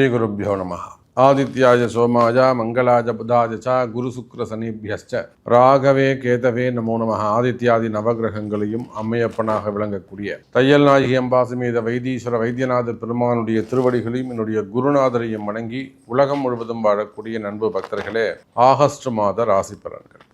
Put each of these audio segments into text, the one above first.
ஸ்ரீகுருப்போ நம ஆதித்யாய சோமாய மங்களாஜ புதாஜ ச குரு சுக்ர சனிபியஸ்ச. ராகவே கேதவே நமோ நம ஆதித்யாதி நவகிரகங்களையும் அம்மையப்பனாக விளங்கக்கூடிய தையல் நாயகி அம்பாசுமேத வைத்தீஸ்வர வைத்தியநாத பெருமானுடைய திருவடிகளையும் என்னுடைய குருநாதரையும் வணங்கி உலகம் முழுவதும் வாழக்கூடிய நண்பு பக்தர்களே ஆகஸ்ட் மாத ராசி பலன்கள்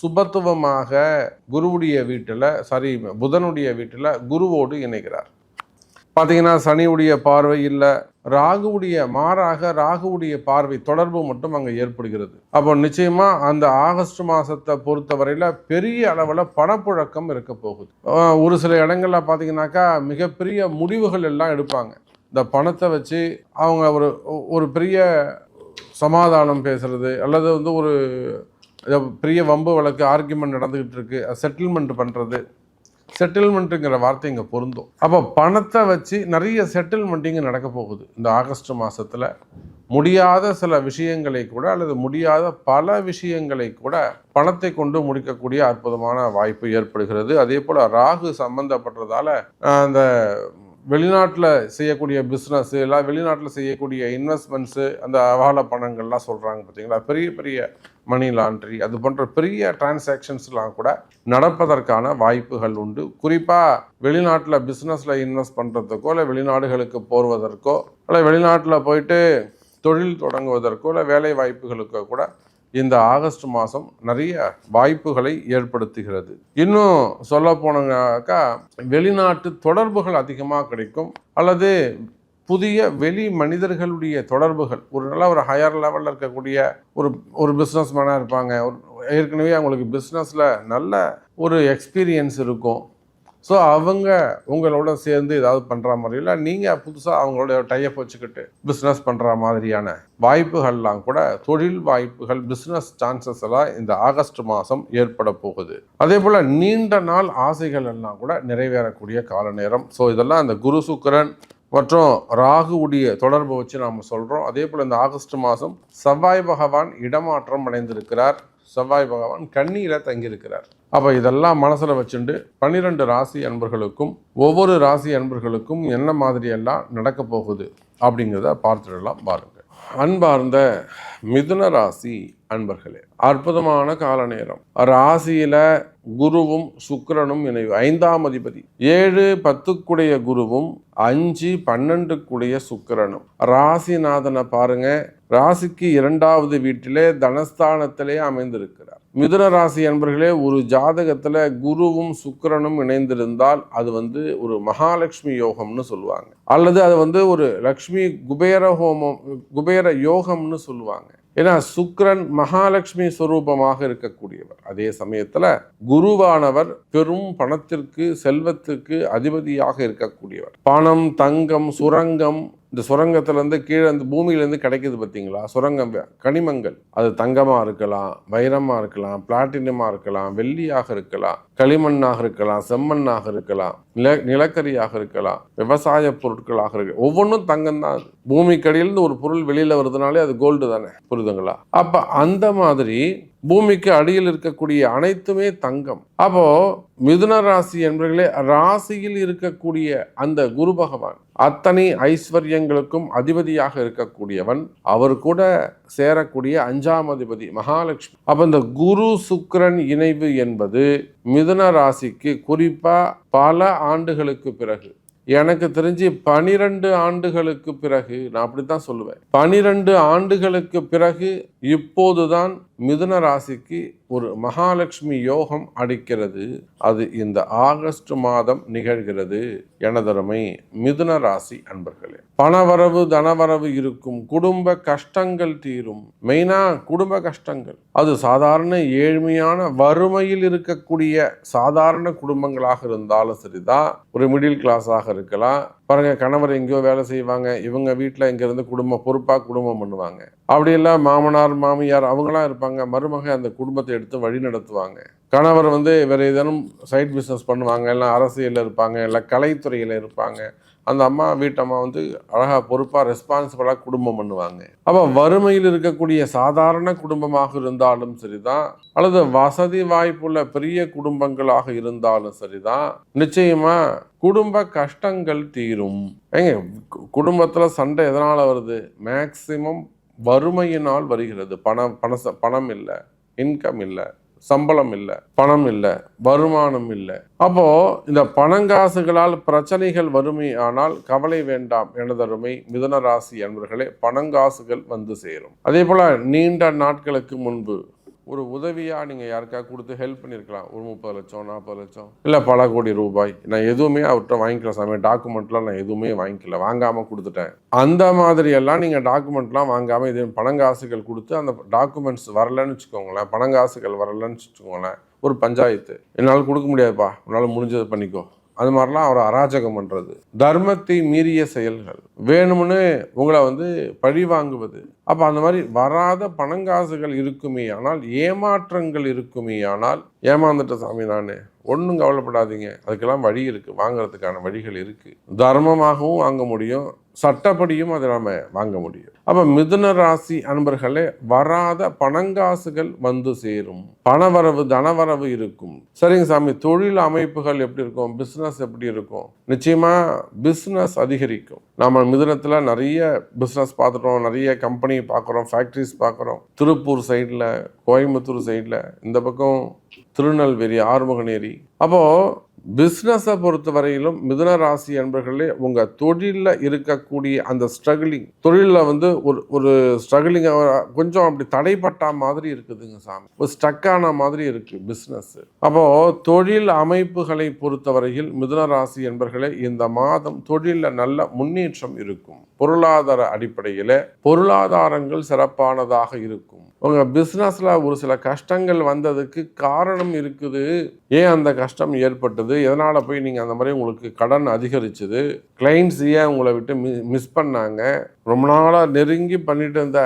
சுபத்துவமாக குருவுடைய வீட்டில் சாரி புதனுடைய வீட்டில் குருவோடு இணைகிறார். பார்த்தீங்கன்னா சனியுடைய பார்வை இல்லை ராகுவுடைய மாறாக ராகுவுடைய பார்வை தொடர்பு மட்டும் அங்கே ஏற்படுகிறது. அப்போ நிச்சயமாக அந்த ஆகஸ்ட் மாதத்தை பொறுத்தவரையில் பெரிய அளவில் பணப்புழக்கம் இருக்க போகுது. ஒரு சில இடங்களில் பார்த்தீங்கன்னாக்கா மிகப்பெரிய முடிவுகள் எல்லாம் எடுப்பாங்க. இந்த பணத்தை வச்சு அவங்க ஒரு ஒரு பெரிய சமாதானம் பேசுறது அல்லது வந்து ஒரு பெரிய வம்பு வழக்கு ஆர்கியூமெண்ட் நடந்துக்கிட்டு இருக்கு. செட்டில்மெண்ட் பண்ணுறது செட்டில்மெண்ட்டுங்கிற வார்த்தை இங்கே பொருந்தும். அப்போ பணத்தை வச்சு நிறைய செட்டில்மெண்ட் இங்கே நடக்க போகுது. இந்த ஆகஸ்ட் மாதத்தில் முடியாத சில விஷயங்களை கூட அல்லது முடியாத பல விஷயங்களை கூட பணத்தை கொண்டு முடிக்கக்கூடிய அற்புதமான வாய்ப்பு ஏற்படுகிறது. அதே போல் ராகு சம்பந்தப்பட்டதால அந்த வெளிநாட்டில் செய்யக்கூடிய பிஸ்னஸ் எல்லாம் வெளிநாட்டில் செய்யக்கூடிய இன்வெஸ்ட்மெண்ட்ஸு அந்த அவால பணங்கள்லாம் சொல்கிறாங்க பார்த்தீங்களா பெரிய பெரிய மணி லாண்ட்ரி அது போன்ற பெரிய டிரான்சாக்ஷன்ஸ்லாம் கூட நடப்பதற்கான வாய்ப்புகள் உண்டு. குறிப்பாக வெளிநாட்டில் பிஸ்னஸில் இன்வெஸ்ட் பண்ணுறதுக்கோ இல்லை வெளிநாடுகளுக்கு போர்வதற்கோ இல்லை வெளிநாட்டில் போயிட்டு தொழில் தொடங்குவதற்கோ இல்லை வேலை வாய்ப்புகளுக்கோ கூட இந்த ஆகஸ்ட் மாதம் நிறைய வாய்ப்புகளை ஏற்படுத்துகிறது. இன்னும் சொல்ல போனாக்கா வெளிநாட்டு தொடர்புகள் அதிகமாக கிடைக்கும். அல்லது புதிய வெளி மனிதர்களுடைய தொடர்புகள். ஒரு நல்ல ஒரு ஹையர் லெவலில் இருக்கக்கூடிய ஒரு ஒரு பிஸ்னஸ் மேனாக இருப்பாங்க. ஒரு ஏற்கனவே அவங்களுக்கு பிஸ்னஸில் நல்ல ஒரு எக்ஸ்பீரியன்ஸ் இருக்கும். ஸோ அவங்க உங்களோட சேர்ந்து ஏதாவது பண்ணுற மாதிரியில் நீங்கள் புதுசாக அவங்களோட டைப் வச்சுக்கிட்டு பிஸ்னஸ் பண்ணுற மாதிரியான வாய்ப்புகள்லாம் கூட தொழில் வாய்ப்புகள் பிஸ்னஸ் சான்சஸ் எல்லாம் இந்த ஆகஸ்ட் மாதம் ஏற்பட போகுது. அதே போல் நீண்ட நாள் ஆசைகள் எல்லாம் கூட நிறைவேறக்கூடிய கால நேரம் ஸோ இதெல்லாம் அந்த குரு சுக்கிரன் மற்றும் ராகுவுடைய தொடர்பை வச்சு நாம் சொல்கிறோம் அதே போல் இந்த ஆகஸ்ட் மாதம் செவ்வாய் பகவான் இடமாற்றம் அடைந்திருக்கிறார். செவ்வாய் பகவான் கண்ணீரை தங்கியிருக்கிறார். அப்போ இதெல்லாம் மனசில் வச்சுண்டு பன்னிரெண்டு ராசி அன்பர்களுக்கும் ஒவ்வொரு ராசி அன்பர்களுக்கும் என்ன மாதிரியெல்லாம் நடக்க போகுது அப்படிங்கிறத பார்த்துடலாம் பாருங்கள் அன்பார்ந்த மிதுன ராசி அன்பர்களே அற்புதமான கால நேரம் ராசியில குருவும் சுக்கரனும் இணைவு. ஐந்தாம் அதிபதி. ஏழு பத்துக்குடைய குருவும் அஞ்சு பன்னெண்டுக்குடைய சுக்கிரனும். ராசிநாதனை பாருங்க ராசிக்கு இரண்டாவது வீட்டிலே தனஸ்தானத்திலே அமைந்திருக்கிறார். மிதுன ராசி அன்பர்களே ஒரு ஜாதகத்தில் குருவும் சுக்கரனும் இணைந்திருந்தால் அது வந்து ஒரு மகாலட்சுமி யோகம்னு சொல்லுவாங்க. அல்லது அது வந்து ஒரு லக்ஷ்மி குபேர ஹோமம் குபேர யோகம்னு சொல்லுவாங்க. ஏன்னா சுக்கரன் மகாலட்சுமி ஸ்வரூபமாக இருக்கக்கூடியவர். அதே சமயத்தில் குருவானவர் பெரும் பணத்திற்கு செல்வத்திற்கு அதிபதியாக இருக்கக்கூடியவர். பணம் தங்கம் சுரங்கம் இந்த சுரங்கத்திலேருந்து கீழே இந்த பூமியிலேருந்து கிடைக்குது பார்த்தீங்களா? சுரங்கம் கனிமங்கள். அது தங்கமாக இருக்கலாம் வைரமாக இருக்கலாம் பிளாட்டினமாக இருக்கலாம் வெள்ளியாக இருக்கலாம் களிமண்ணாக இருக்கலாம் செம்மண்ணாக இருக்கலாம் நில நிலக்கரியாக இருக்கலாம் விவசாய பொருட்களாக இருக்கு ஒவ்வொன்றும் தங்கம் தான் அது. பூமிக்கடியிலிருந்து ஒரு பொருள் வெளியில் வருதுனாலே அது கோல்டு தானே. புரிதுங்களா அப்போ அந்த மாதிரி பூமிக்கு அடியில் இருக்கக்கூடிய அனைத்துமே தங்கம். அப்போ மிதுன ராசி என்பவர்களே ராசியில் இருக்கக்கூடிய அந்த குரு பகவான் அத்தனை ஐஸ்வர்யங்களுக்கும் அதிபதியாக இருக்கக்கூடியவன். அவர் கூட சேரக்கூடிய அஞ்சாம் அதிபதி மகாலட்சுமி. அப்ப இந்த குரு சுக்கரன் இணைவு என்பது மிதுன ராசிக்கு குறிப்பா பல ஆண்டுகளுக்கு பிறகு. எனக்கு தெரிஞ்சு பனிரெண்டு ஆண்டுகளுக்கு பிறகு நான் அப்படித்தான் சொல்லுவேன். பனிரெண்டு ஆண்டுகளுக்கு பிறகு இப்போதுதான் மிதுன ராசிக்கு ஒரு மகாலட்சுமி யோகம் அடிக்கிறது. அது இந்த ஆகஸ்ட் மாதம் நிகழ்கிறது. எனதருமை மிதுன ராசி அன்பர்களே பணவரவு தனவரவு இருக்கும். குடும்ப கஷ்டங்கள் தீரும். மெயினா குடும்ப கஷ்டங்கள். அது சாதாரண ஏழ்மையான வறுமையில் இருக்கக்கூடிய சாதாரண குடும்பங்களாக இருந்தாலும் சரிதான். ஒரு மிடில் கிளாஸாக இருக்கலாம். பாருங்க கணவர் எங்கேயோ வேலை செய்வாங்க இவங்க வீட்டில் இங்கேருந்து குடும்பம் பொறுப்பாக குடும்பம் பண்ணுவாங்க. அப்படியெல்லாம் மாமனார் மாமியார் அவங்களாம் இருப்பாங்க மருமக அந்த குடும்பத்தை எடுத்து வழி நடத்துவாங்க. கணவர் வந்து வேறு ஏதேனும் சைட் பிஸ்னஸ் பண்ணுவாங்க இல்லை அரசியலில் இருப்பாங்க இல்லை கலைத்துறையில் இருப்பாங்க. அந்த அம்மா வீட்டம்மா வந்து அழகாக பொறுப்பாக ரெஸ்பான்சிபிளாக குடும்பம் பண்ணுவாங்க. அப்போ வறுமையில் இருக்கக்கூடிய சாதாரண குடும்பமாக இருந்தாலும் சரிதான் அல்லது வசதி வாய்ப்புள்ள பெரிய குடும்பங்களாக இருந்தாலும் சரிதான். நிச்சயமா குடும்ப கஷ்டங்கள் தீரும். ஏங்க குடும்பத்தில் சண்டை எதனால் வருது? மேக்சிமம் வறுமையினால் வருகிறது. பணம் பண பணம் இல்லை இன்கம் இல்லை. சம்பளம் இல்லை பணம் இல்லை வருமானம் இல்லை. அப்போ இந்த பணங்காசுகளால் பிரச்சனைகள் வறுமை ஆனால் கவலை வேண்டாம் எனதருமை மிதன ராசி அன்பர்களே பணங்காசுகள் வந்து சேரும். அதே போல நீண்ட நாட்களுக்கு முன்பு ஒரு உதவியாக நீங்கள் யாருக்காக கொடுத்து ஹெல்ப் பண்ணியிருக்கலாம் ஒரு முப்பது லட்சம் நாற்பது லட்சம் இல்லை பல கோடி ரூபாய். நான் எதுவுமே அவர்கிட்ட வாங்கிக்கல சாமி டாக்குமெண்ட்லாம் நான் எதுவுமே வாங்கிக்கல. வாங்காமல் கொடுத்துட்டேன். அந்த மாதிரியெல்லாம் நீங்கள் டாக்குமெண்ட்லாம் வாங்காமல் இது பணங்காசுகள் கொடுத்து அந்த டாக்குமெண்ட்ஸ் வரலன்னு வச்சுக்கோங்களேன். பணங்காசுகள் வரலன்னு வச்சுக்கோங்களேன். ஒரு பஞ்சாயத்து. என்னால் கொடுக்க முடியாதுப்பா. உன்னால் முடிஞ்சதை பண்ணிக்கோ. அது மாதிரிலாம் அவரை அராஜகம் பண்ணுறது தர்மத்தை மீறிய செயல்கள். வேணும்னு உங்களை வந்து பழி வாங்குவது. அப்போ அந்த மாதிரி வராத பணங்காசுகள் இருக்குமே ஆனால் ஏமாற்றங்கள் இருக்குமே ஆனால் ஏமாந்துட்ட சாமி நான் ஒன்றும் கவலைப்படாதீங்க. அதுக்கெல்லாம் வழி இருக்குது வாங்குறதுக்கான வழிகள் இருக்குது தர்மமாகவும் வாங்க முடியும். சட்டப்படியும் அதை நம்ம வாங்க முடியும். அப்போ மிதுன ராசி அன்பர்களே வராத பணங்காசுகள் வந்து சேரும். பணவரவு தனவரவு இருக்கும். சரிங்க சாமி தொழில் அமைப்புகள் எப்படி இருக்கும்? பிஸ்னஸ் எப்படி இருக்கும்? நிச்சயமாக பிஸ்னஸ் அதிகரிக்கும். நாம் மிதுனத்தில் நிறைய பிஸ்னஸ் பார்த்துட்டோம். நிறைய கம்பெனி பார்க்குறோம். ஃபேக்ட்ரிஸ் பார்க்குறோம். திருப்பூர் சைடில் கோயம்புத்தூர் சைடில் இந்த பக்கம் திருநெல்வேலி ஆறுமுகநேரி. அப்போது பிஸ்னஸை பொறுத்த வரையிலும் மிதுன ராசி அன்பர்களே உங்கள் தொழிலில் இருக்கக்கூடிய அந்த ஸ்ட்ரகிளிங் தொழிலில் வந்து ஒரு ஒரு ஸ்ட்ரகிளிங் கொஞ்சம் அப்படி தடைப்பட்ட மாதிரி இருக்குதுங்க சாமி. ஒரு ஸ்டக்கான மாதிரி இருக்குது பிஸ்னஸ் அப்போது தொழில் அமைப்புகளை பொறுத்தவரையில் மிதுன ராசி என்பர்களே இந்த மாதம் தொழிலில் நல்ல முன்னேற்றம் இருக்கும். பொருளாதார அடிப்படையில் பொருளாதாரங்கள் சிறப்பானதாக இருக்கும். உங்கள் பிஸ்னஸில் ஒரு சில கஷ்டங்கள் வந்ததுக்கு காரணம் இருக்குது. ஏன் அந்த கஷ்டம் ஏற்பட்டது? எதனால் போய் நீங்கள் அந்த மாதிரி உங்களுக்கு கடன் அதிகரிச்சது? கிளைண்ட்ஸ் ஏன் உங்களை விட்டு மி மிஸ் பண்ணாங்க? ரொம்ப நாளாக நெருங்கி பண்ணிட்டு இருந்த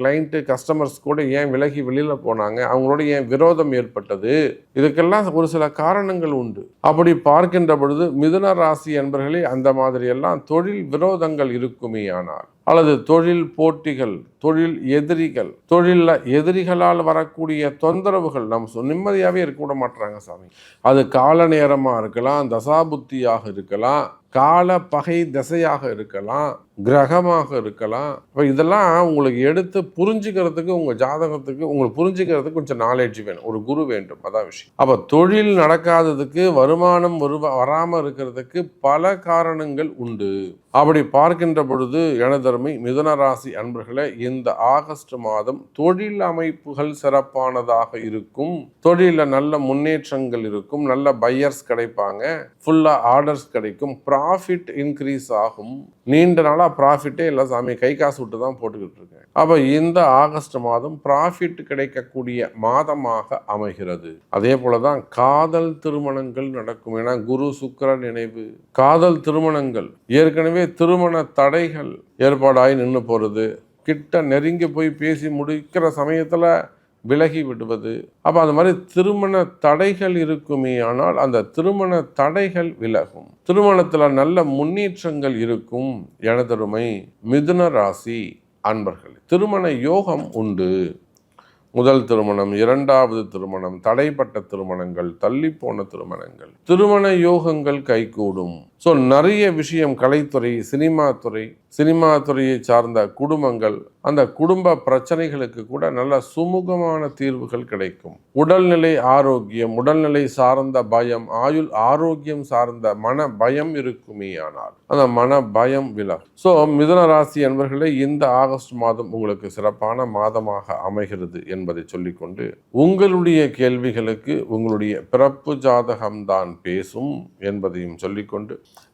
கிளைண்ட்டு கஸ்டமர்ஸ் கூட ஏன் விலகி வெளியில் போனாங்க? அவங்களோட ஏன் விரோதம் ஏற்பட்டது? இதுக்கெல்லாம் ஒரு சில காரணங்கள் உண்டு. அப்படி பார்க்கின்ற பொழுது மிதுன ராசி என்பர்களே அந்த மாதிரியெல்லாம் தொழில் விரோதங்கள் இருக்குமே ஆனால். அல்லது தொழில் போட்டிகள் தொழில் எதிரிகள் தொழிலில் எதிரிகளால் வரக்கூடிய தொந்தரவுகள் நம்ம நிம்மதியாகவே இருக்க மாட்டுறாங்க சாமி. அது கால நேரமாக இருக்கலாம் தசாபுத்தியாக இருக்கலாம் கால பகை திசையாக இருக்கலாம் கிரகமாக இருக்கலாம். இப்போ இதெல்லாம் உங்களுக்கு எடுத்து புரிஞ்சுக்கிறதுக்கு உங்கள் ஜாதகத்துக்கு உங்களுக்கு புரிஞ்சுக்கிறதுக்கு கொஞ்சம் நாலேஜ் வேணும். ஒரு குரு வேண்டும் அதான் விஷயம். அப்போ தொழில் நடக்காததுக்கு வருமானம் வருவ வராமல் இருக்கிறதுக்கு பல காரணங்கள் உண்டு. அப்படி பார்க்கின்ற பொழுது எனதருமை மிதனராசி அன்பர்களே இந்த ஆகஸ்ட் மாதம் தொழில் அமைப்புகள் சிறப்பானதாக இருக்கும். தொழிலில் நல்ல முன்னேற்றங்கள் இருக்கும். நல்ல பையர்ஸ் கிடைப்பாங்க. ஃபுல்லாக ஆர்டர்ஸ் கிடைக்கும். ப்ராஃபிட் இன்க்ரீஸ் ஆகும். நீண்ட நாளாக ப்ராஃபிட்டே இல்லை சாமி கை காசு விட்டு தான் போட்டுக்கிட்டு இருக்கேன். அப்போ இந்த ஆகஸ்ட் மாதம் ப்ராஃபிட் கிடைக்கக்கூடிய மாதமாக அமைகிறது. அதே போல தான் காதல் திருமணங்கள் நடக்கும். ஏன்னா குரு சுக்கர நினைவு காதல் திருமணங்கள். ஏற்கனவே திருமண தடைகள் ஏற்பாடாகி நின்று போகிறது கிட்ட நெருங்கி போய் பேசி முடிக்கிற சமயத்தில் விலகி விடுவது. அப்போ அந்த மாதிரி திருமண தடைகள் இருக்குமே ஆனால் அந்த திருமண தடைகள் விலகும். திருமணத்தில் நல்ல முன்னேற்றங்கள் இருக்கும். எனதருமை மிதுன ராசி அன்பர்கள் திருமண யோகம் உண்டு. முதல் திருமணம் இரண்டாவது திருமணம் தடைப்பட்ட திருமணங்கள் தள்ளி போன திருமணங்கள். திருமண யோகங்கள் கைகூடும். ஸோ நிறைய விஷயம் கலைத்துறை சினிமா துறை சினிமா துறையை சார்ந்த குடும்பங்கள் அந்த குடும்ப பிரச்சனைகளுக்கு கூட நல்ல சுமூகமான தீர்வுகள் கிடைக்கும். உடல்நிலை ஆரோக்கியம் உடல்நிலை சார்ந்த பயம் ஆயுள் ஆரோக்கியம் சார்ந்த மன பயம் இருக்குமே ஆனால் அந்த மன பயம் விலகும். ஸோ மிதன ராசி என்பர்களே இந்த ஆகஸ்ட் மாதம் உங்களுக்கு சிறப்பான மாதமாக அமைகிறது என்பதை சொல்லிக்கொண்டு உங்களுடைய கேள்விகளுக்கு உங்களுடைய பிறப்பு ஜாதகம்தான் பேசும் என்பதையும் சொல்லிக்கொண்டு